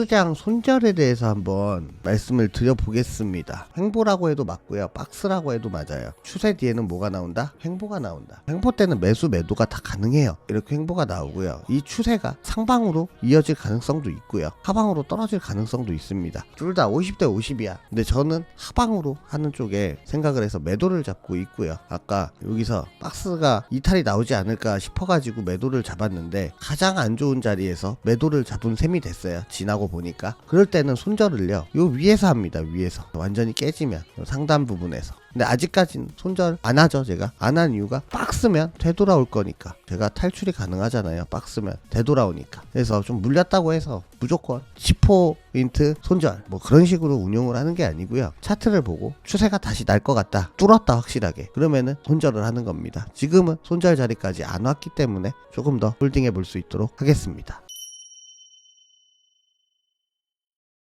박스장 손절에 대해서 한번 말씀을 드려보겠습니다. 횡보라고 해도 맞고요. 박스라고 해도 맞아요. 추세 뒤에는 뭐가 나온다? 횡보가 나온다. 횡보 때는 매수 매도가 다 가능해요. 이렇게 횡보가 나오고요. 이 추세가 상방으로 이어질 가능성도 있고요. 하방으로 떨어질 가능성도 있습니다. 둘 다 50대 50이야. 근데 저는 하방으로 하는 쪽에 생각을 해서 매도를 잡고 있고요. 아까 여기서 박스가 이탈이 나오지 않을까 싶어가지고 매도를 잡았는데 가장 안 좋은 자리에서 매도를 잡은 셈이 됐어요. 지나고 보니까 그럴 때는 손절을요. 요 위에서 합니다. 위에서. 완전히 깨지면 요 상단 부분에서. 근데 아직까지는 손절 안 하죠 제가. 안 한 이유가 박스면 되돌아올 거니까. 제가 탈출이 가능하잖아요 박스면 되돌아오니까. 그래서 좀 물렸다고 해서 무조건 10포인트 손절. 뭐 그런 식으로 운용을 하는 게 아니고요. 차트를 보고 추세가 다시 날 것 같다. 뚫었다 확실하게. 그러면은 손절을 하는 겁니다. 지금은 손절 자리까지 안 왔기 때문에 조금 더 홀딩해 볼 수 있도록 하겠습니다